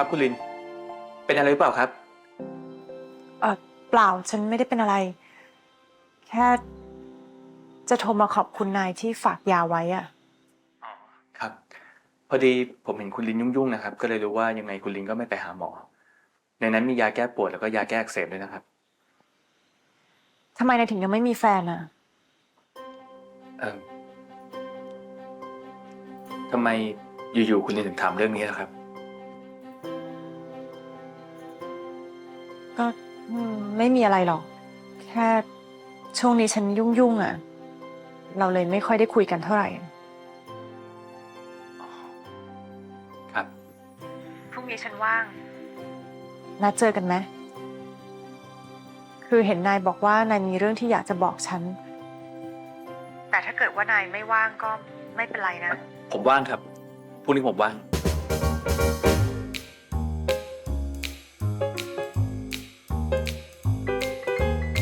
ครับคุณลิน เป็นอะไรหรือเปล่าครับ เออเปล่าฉันไม่ได้เป็นอะไร แค่จะโทรมาขอบคุณนายที่ฝากยาไว้อะครับ พอดีผมเห็นคุณลินยุ่งๆนะครับ ก็เลยรู้ว่ายังไงคุณลินก็ไม่ไปหาหมอ ในนั้นมียาแก้ปวดแล้วก็ยาแก้อักเสบด้วยนะครับ ทำไมนายถึงยังไม่มีแฟนอะเออทำไมอยู่ๆคุณลินถึงถามเรื่องนี้ล่ะครับ ก็อืมไม่มีอะไรหรอก แค่ช่วงนี้ฉันยุ่งๆอะเราเลยไม่ค่อยได้คุยกันเท่าไหร่ ครับ พรุ่งนี้ฉันว่าง นัดเจอกันไหม คือเห็นนายบอกว่านายมีเรื่องที่อยากจะบอกฉัน แต่ถ้าเกิดว่านายไม่ว่างก็ไม่เป็นไรนะ ผมว่างครับพรุ่งนี้ผมว่าง